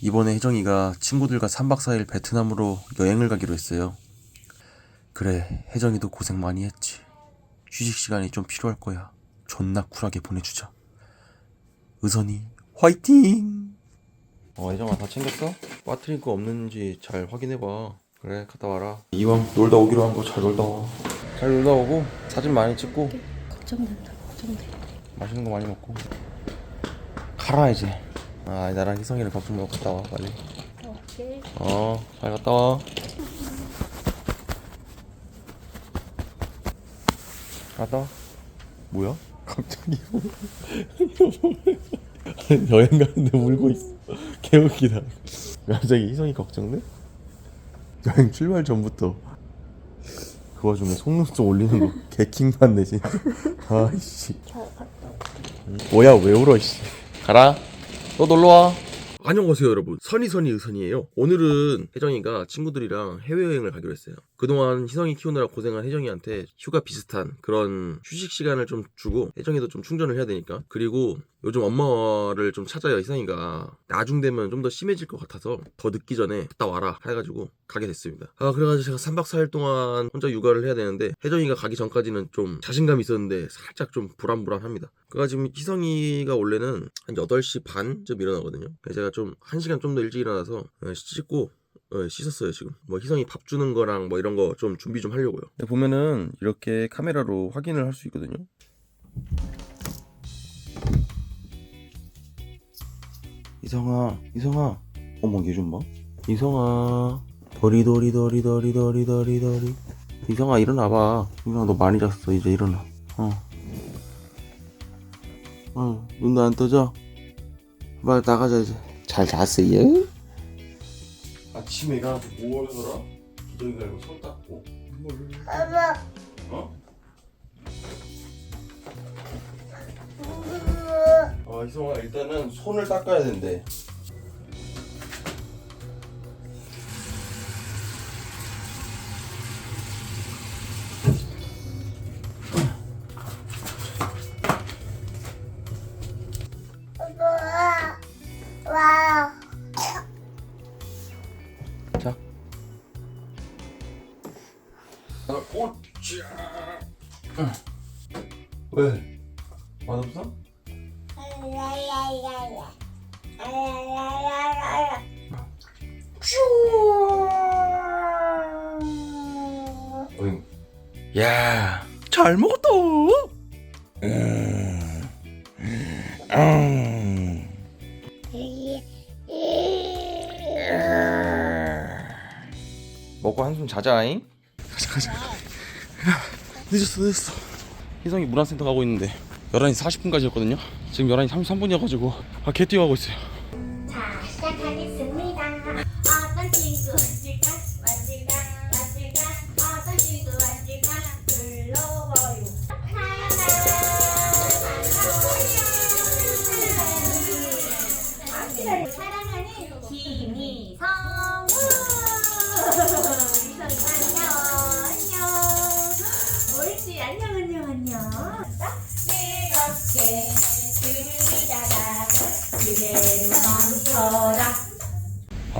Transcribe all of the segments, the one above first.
이번에 혜정이가 친구들과 3박 4일 베트남으로 여행을 가기로 했어요. 그래, 혜정이도 고생 많이 했지. 휴식 시간이 좀 필요할 거야. 존나 쿨하게 보내주자. 의선이 화이팅! 어, 혜정아 다 챙겼어? 빠트린 거 없는지 잘 확인해봐. 그래, 갔다 와라. 이왕 놀다 오기로 한 거 잘 놀다 와. 잘 놀다 오고 사진 많이 찍고 걱정된다 걱정돼 맛있는 거 많이 먹고 가라 이제. 아, 나랑 희성이를 걱정 말고 갔다 와 빨리. 오케이 어, 잘 갔다 와. 갔다 와. 뭐야? 갑자기 여행 가는데 울고 있어. 개웃기다. 갑자기 희성이 걱정돼? 여행 출발 전부터 그 와중에 속눈썹 올리는 거 개킹 받네 진짜. 아이씨. 잘 갔다 뭐야 왜 울어 씨. 가라. 또 놀러 와. 안녕하세요 여러분. 선이선이 의선이에요. 오늘은 혜정이가 친구들이랑 해외여행을 가기로 했어요 그동안 희성이 키우느라 고생한 혜정이한테 휴가 비슷한 그런 휴식 시간을 좀 주고 혜정이도 좀 충전을 해야 되니까. 그리고 요즘 엄마를 좀 찾아요 희성이가. 나중 되면 좀 더 심해질 것 같아서 더 늦기 전에 갔다 와라 해가지고 가게 됐습니다. 아 그래가지고 제가 3박 4일 동안 혼자 육아를 해야 되는데 혜정이가 가기 전까지는 좀 자신감이 있었는데 살짝 좀 불안불안합니다. 그래가 지금 희성이가 원래는 한 8시 반쯤 일어나거든요. 제가 좀 1시간 좀 더 일찍 일어나서 어, 씻고 어, 씻었어요 지금. 뭐 희성이 밥 주는 거랑 뭐 이런 거 좀 준비 좀 하려고요. 보면은 이렇게 카메라로 확인을 할 수 있거든요. 이성아 이성아. 어머 얘 좀 봐. 이성아. 도리도리도리도리도리도리도리. 이성아 일어나봐. 이성아 너 많이 잤어. 이제 일어나. 어. 어, 눈도 안 떠져? 빨리 나가자 이제. 잘 잤어요? 아침에 일어나서 뭐 하더라? 기저귀 갈고 손 닦고 어? 아 이성아 일단은 손을 닦아야 된대 어잉. 야, 잘 먹었다. 음. 음. 먹고 한숨 자자잉. 가자 가자. 늦었어 늦었어. 희성이 문화센터 가고 있는데 11시 40분까지였거든요. 지금 11시 33분이어가지고 아, 개 뛰어가고 있어요.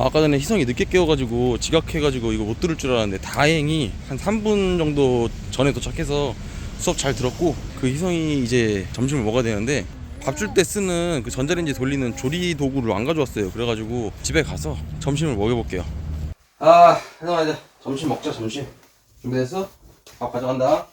아, 아까 전에 희성이 늦게 깨워가지고 지각해가지고 이거 못 들을 줄 알았는데 다행히 한 3분 정도 전에 도착해서 수업 잘 들었고 그 희성이 이제 점심을 먹어야 되는데 밥 줄 때 쓰는 그 전자레인지 돌리는 조리 도구를 안 가져왔어요. 그래가지고 집에 가서 점심을 먹여볼게요. 아, 희성아 이제 점심 먹자 점심. 준비됐어? 밥 가져간다.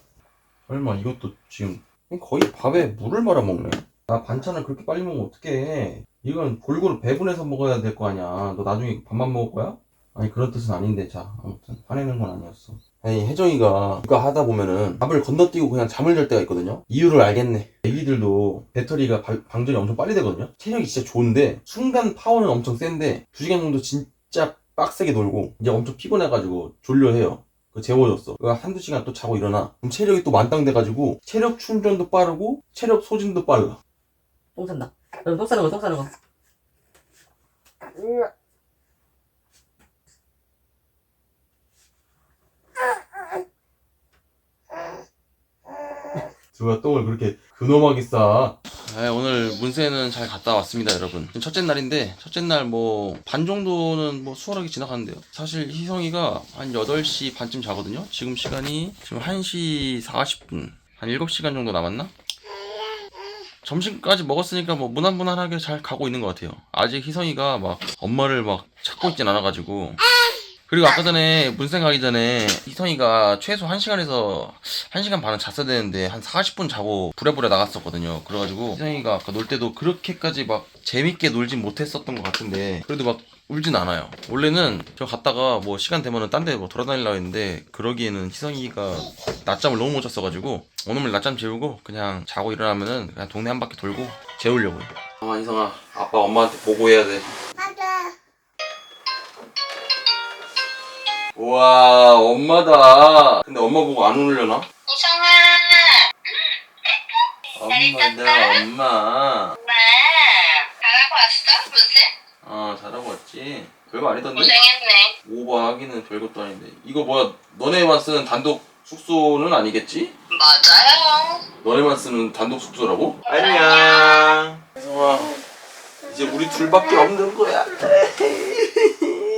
설마 이것도 지금 거의 밥에 물을 말아 먹네. 아 반찬을 그렇게 빨리 먹으면 어떡해. 이건 골고루 배분해서 먹어야 될 거 아니야. 너 나중에 밥만 먹을 거야? 아니 그런 뜻은 아닌데 자 아무튼 화내는 건 아니었어. 아니 혜정이가 육아 하다 보면은 밥을 건너뛰고 그냥 잠을 잘 때가 있거든요. 이유를 알겠네. 애기들도 배터리가 발- 방전이 엄청 빨리 되거든요. 체력이 진짜 좋은데 순간 파워는 엄청 센데 두 시간 정도 진짜 빡세게 놀고 이제 엄청 피곤해가지고 졸려해요. 그 재워졌어. 그 한두 시간 또 자고 일어나. 그럼 체력이 또 만땅 돼가지고 체력 충전도 빠르고 체력 소진도 빨라. 똥 싼다. 여러분 똥 싸는 거, 똥 싸는 거. 누가 똥을 그렇게 근엄하게 싸. 네, 오늘 문세는 잘 갔다 왔습니다, 여러분. 지금 첫째 날인데, 첫째 날 뭐, 반 정도는 뭐 수월하게 지나갔는데요. 사실 희성이가 한 8시 반쯤 자거든요. 지금 시간이 지금 1시 40분. 한 7시간 정도 남았나? 점심까지 먹었으니까 뭐 무난무난하게 잘 가고 있는 것 같아요. 아직 희성이가 막 엄마를 막 찾고 있진 않아가지고. 그리고 아까 전에 문생 가기 전에 희성이가 최소 1시간에서 1시간 반은 잤어야 되는데 한 40분 자고 부랴부랴 나갔었거든요. 그래가지고 희성이가 아까 놀 때도 그렇게까지 막 재밌게 놀진 못했었던 것 같은데 그래도 막 울진 않아요. 원래는 저 갔다가 뭐 시간 되면은 딴 데 뭐 돌아다니려고 했는데 그러기에는 희성이가 낮잠을 너무 못 잤어가지고 오늘 낮잠 재우고 그냥 자고 일어나면은 그냥 동네 한 바퀴 돌고 재우려고요. 아 희성아 아빠 엄마한테 보고해야 돼. 와 엄마다. 근데 엄마 보고 안 울려나? 엄마다 엄마. 네. 잘하고 왔어? 무슨? 어 잘하고 왔지. 별거 아니던데? 고생했네. 오버하기는 별것도 아닌데. 이거 뭐야? 너네만 쓰는 단독 숙소는 아니겠지? 맞아요. 너네만 쓰는 단독 숙소라고? 안녕. 혜성아, 이제 우리 둘밖에 없는 거야.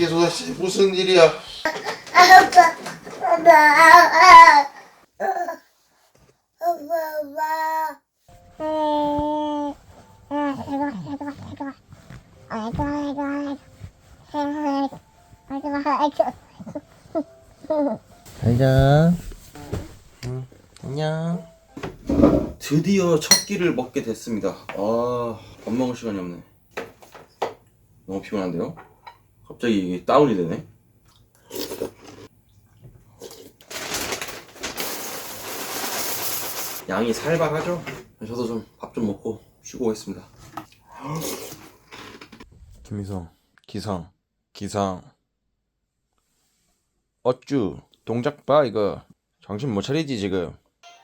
이게 도대체 무슨 일이야? 아빠, 아빠, 아빠, 아빠. 아빠. 잘자. 응, 안녕. 드디어 첫 끼를 먹게 됐습니다. 아, 밥 먹을 시간이 없네. 너무 피곤한데요? 갑자기 이게 다운이 되네. 양이 살벌하죠? 저도 좀 밥 좀 먹고 쉬고 오겠습니다. 김희성, 기상, 기상. 어쭈, 동작 봐 이거. 정신 못 차리지 지금.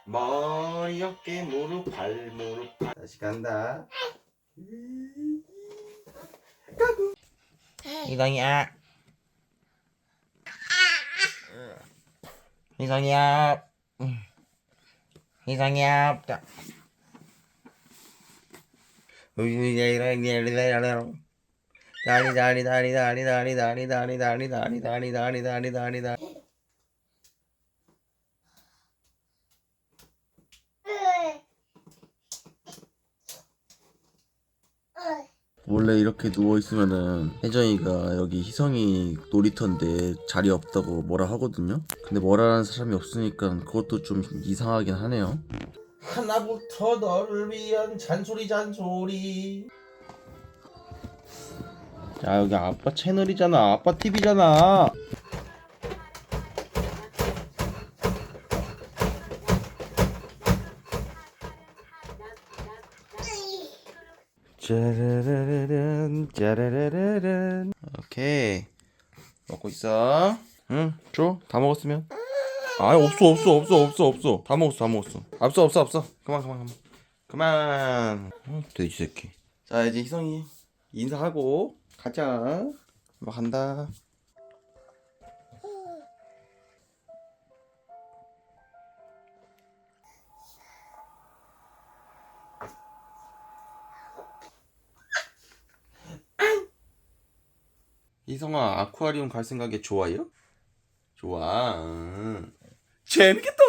머리, 어깨, 무릎, 발, 무릎, 발. 다시 간다. 희성이야. 희성이야. 희성이야. 자. 다리 다리 다리 다리 다리 다리 다리 다리 다리 다리 다리 다리 다리 다리 원래 이렇게 누워 있으면은 혜정이가 여기 희성이 놀이터인데 자리 없다고 뭐라 하거든요. 근데 뭐라는 사람이 없으니까 그것도 좀 이상하긴 하네요. 하나부터 너를 위한 잔소리 잔소리. 자 여기 아빠 채널이잖아. 아빠 TV잖아. 짜라라란 짜라라란. 오케이. 먹고 있어. 응 줘 다 먹었으면. 아 없어 없어 없어 없어 없어. 다 먹었어 다 먹었어. 없어 없어 없어 그만 그만 그만. 그만. 어, 돼지 새끼. 자 이제 희성이 인사하고 가자. 뭐 간다 희성아 아쿠아리움 갈 생각에 좋아요? 좋아. 응. 재밌겠다.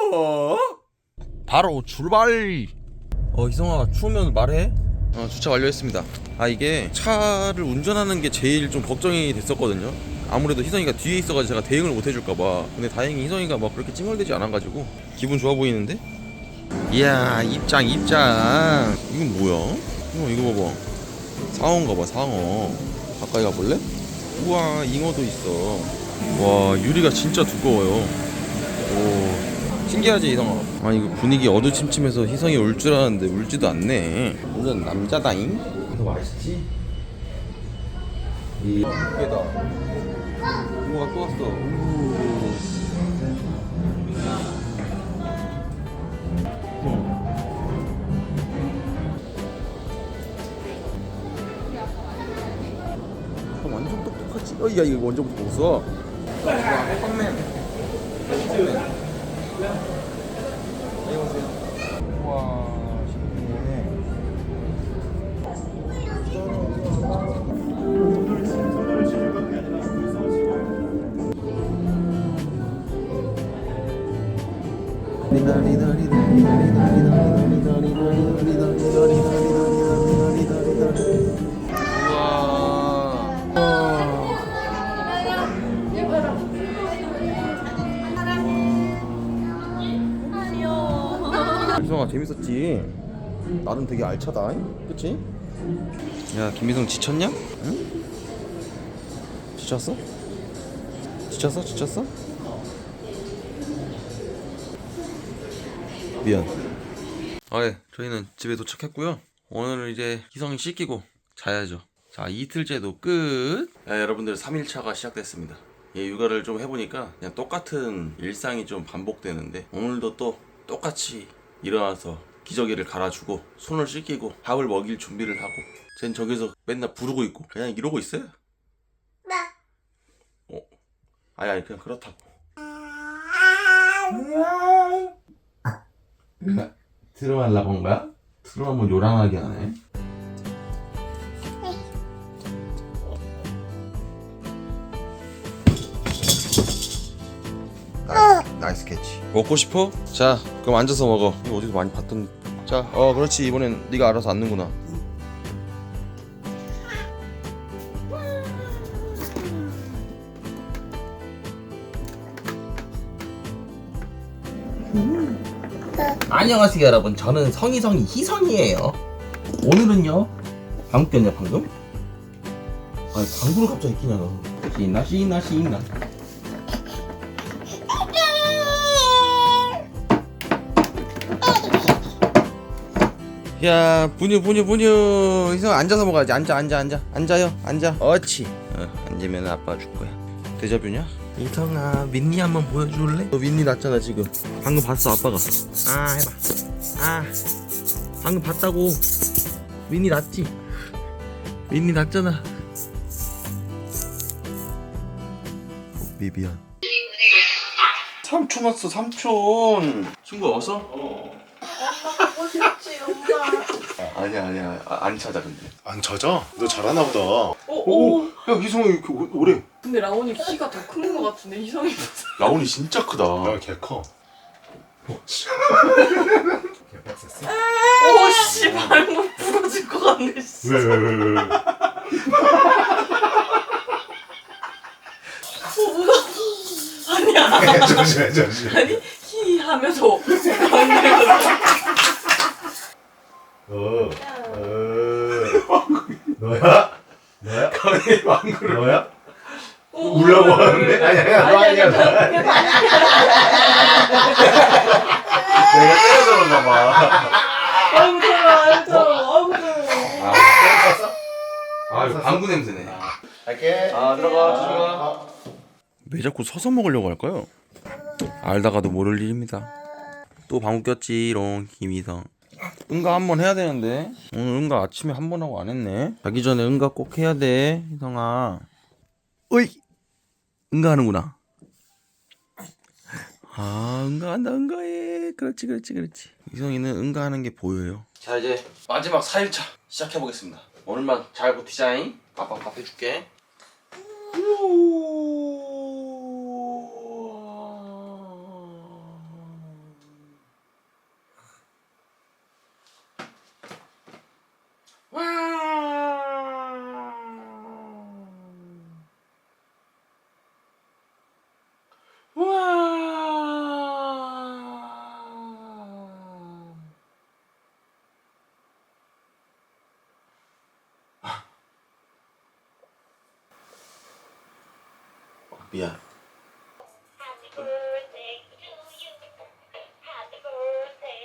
바로 출발! 어 희성아 추우면 말해. 어 주차 완료했습니다. 아 이게 차를 운전하는 게 제일 좀 걱정이 됐었거든요. 아무래도 희성이가 뒤에 있어가지고 제가 대응을 못 해줄까봐. 근데 다행히 희성이가 막 그렇게 찡얼대지 않아가지고 기분 좋아 보이는데? 이야 입장 입장. 이건 뭐야? 어 이거 봐봐. 상어인가 봐 상어. 가까이 가볼래? 우와 잉어도 있어. 와 유리가 진짜 두꺼워요. 오. 신기하지 희성아? 아 이거 분위기 어두침침해서 희성이 울 줄 알았는데 울지도 않네. 완전 남자다잉? 이거 맛있지? 이 깨다. 이모가 또 왔어 이거. 와, 해 재밌었지? 나름 되게 알차다 그치? 야 김미성 지쳤냐? 응? 지쳤어? 지쳤어? 지쳤어? 미안 아 예 저희는 집에 도착했고요 오늘은 이제 희성이 씻기고 자야죠 자 이틀째도 끝 야, 여러분들 3일차가 시작됐습니다 예, 육아를 좀 해보니까 그냥 똑같은 일상이 좀 반복되는데 오늘도 또 똑같이 일어나서 기저귀를 갈아주고 손을 씻기고 밥을 먹일 준비를 하고 쟨 저기서 맨날 부르고 있고 그냥 이러고 있어요. 어? 아니 아니 그냥 그렇다고. 트름하려고 한 거야? 트름하면 요란하게 하네 나이스 캐치. 먹고 싶어? 자 그럼 앉아서 먹어. 이거 어디서 많이 봤던 자 어 그렇지. 이번엔 네가 알아서 앉는구나. 안녕하세요 여러분. 저는 성희성이 희성이에요. 오늘은요 방구 꼈냐 방금? 아니 방구를 갑자기 끼냐 너. 신나 신나 신나 야 분유 분유 분유. 희성 앉아서 먹어야지. 앉아 앉아 앉아. 앉아요. 앉아. 어치 어, 앉으면 아빠 줄 거야. 데자뷰냐? 희성아 민니 한번 보여줄래? 너 민니 났잖아 지금. 방금 봤어 아빠가. 아 해봐. 아 방금 봤다고. 민니 났지? 민니 났잖아. 미비안 삼촌 왔어 삼촌. 친구 왔어? 어 엄마 아니야 아니야 아, 안 찾아 근데 안 찾아? 너 잘하나 보다. 오, 야 희성이 이렇게 오- 오래 근데 라온이 키가 더 큰 것 같은데 이성이 라온이 진짜 크다 나 개 커. 오씨 발목 부러질 것 같네 씨. 왜, 왜, 왜, 왜. 왜. 아니야 잠시만, 잠시만. 아니 히 하면서 어, 어. 너야? 너야? 강의 망구를 너야? 울라고 하는데? 아니, 아니야, 너 아니야, 너 아니야. 내가 때려서 그런가 봐. 아우 더워 아우 더워 아우 더워 아 방구 냄새네 갈게. 아 들어가 들어가 왜 자꾸 서서 먹으려고 할까요? 알다가도 모를 일입니다 또 방구 꼈지롱 김희성 응가 한 번 해야 되는데. 오늘 응가 아침에 한 번 하고 안 했네. 자기 전에 응가 꼭 해야 돼 희성아. 어이! 응가 하는구나. 아 응가한다 응가해. 그렇지 그렇지 그렇지. 희성이는 응가하는 게 보여요. 자 이제 마지막 4일차 시작해 보겠습니다. 오늘만 잘 버티자잉. 아빠 밥 해줄게 미안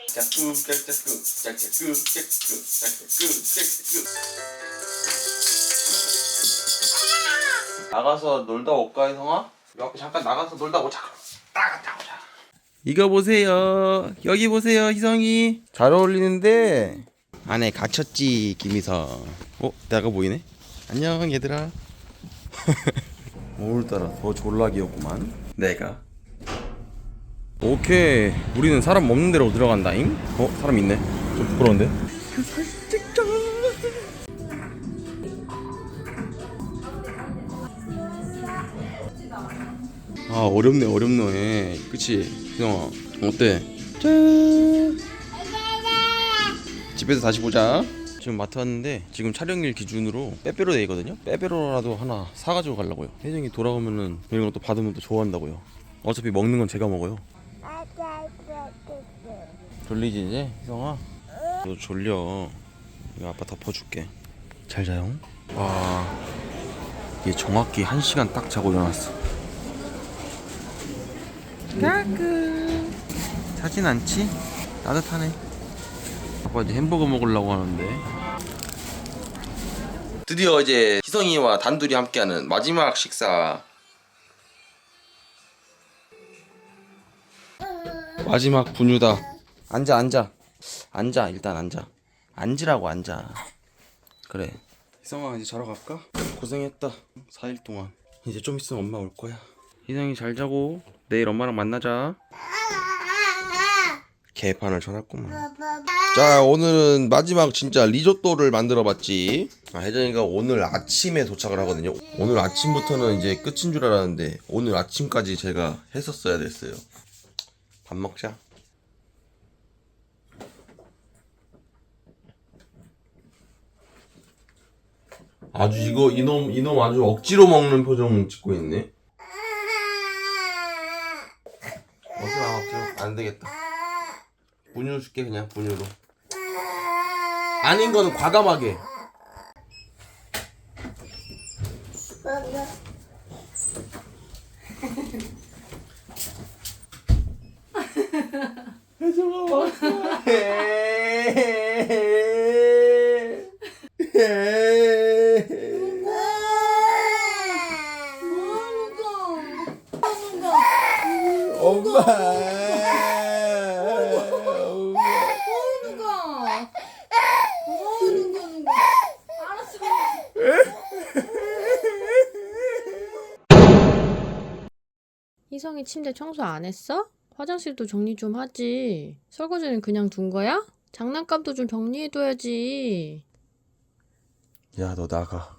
짝짝꾸 짝짝꾸 짝짝꾸 짝짝꾸 짝짝꾸 짝짝꾸 나가서 놀다 올까 희성아? 여 앞에 잠깐 나가서 놀다 오자. 나갔다 오자. 이거 보세요. 여기 보세요 희성이. 잘 어울리는데. 안에 갇혔지 김희성. 어? 내가 보이네? 안녕 얘들아 오늘따라. 더 졸라 귀엽구만. 내가. 오케이. 우리는 사람 없는 데로 들어간다잉. 어? 사람 있네. 좀 부끄러운데? 아 어렵네 어렵네. 그치? 희성아 어때? 짠. 집에서 다시 보자 지금 마트 왔는데 지금 촬영일 기준으로 빼빼로 데이거든요. 빼빼로라도 하나 사가지고 가려고요. 혜정이 돌아오면은 이런 것도 받으면 또 좋아한다고요. 어차피 먹는 건 제가 먹어요. 졸리지 이제? 희성아? 너 졸려. 이거 아빠 덮어줄게. 잘 자요. 와얘 정확히 1시간 딱 자고 일어났어. 까끄 자진 않지? 따뜻하네 이제 햄버거 먹으려고 하는데. 드디어 이제 희성이와 단둘이 함께하는 마지막 식사. 마지막 분유다. 앉아 앉아. 앉아 일단 앉아. 앉으라고 앉아. 그래. 희성아 이제 자러 갈까? 고생했다. 4일 동안. 이제 좀 있으면 엄마 올 거야. 희성이 잘 자고 내일 엄마랑 만나자 개판을 쳐놨구만. 자 오늘은 마지막 진짜 리조또를 만들어 봤지. 아, 혜정이가 오늘 아침에 도착을 하거든요. 오늘 아침부터는 이제 끝인 줄 알았는데 오늘 아침까지 제가 했었어야 됐어요. 밥 먹자. 아주 이거 이놈 이놈 아주 억지로 먹는 표정 짓고 있네. 억지로 안 억지로 안 되겠다 분유 줄게 그냥 분유로. 아닌 거는 과감하게. 혜정아 왔어 희성이 침대 청소 안 했어? 화장실도 정리 좀 하지. 설거지는 그냥 둔 거야? 장난감도 좀 정리해둬야지. 야 너 나가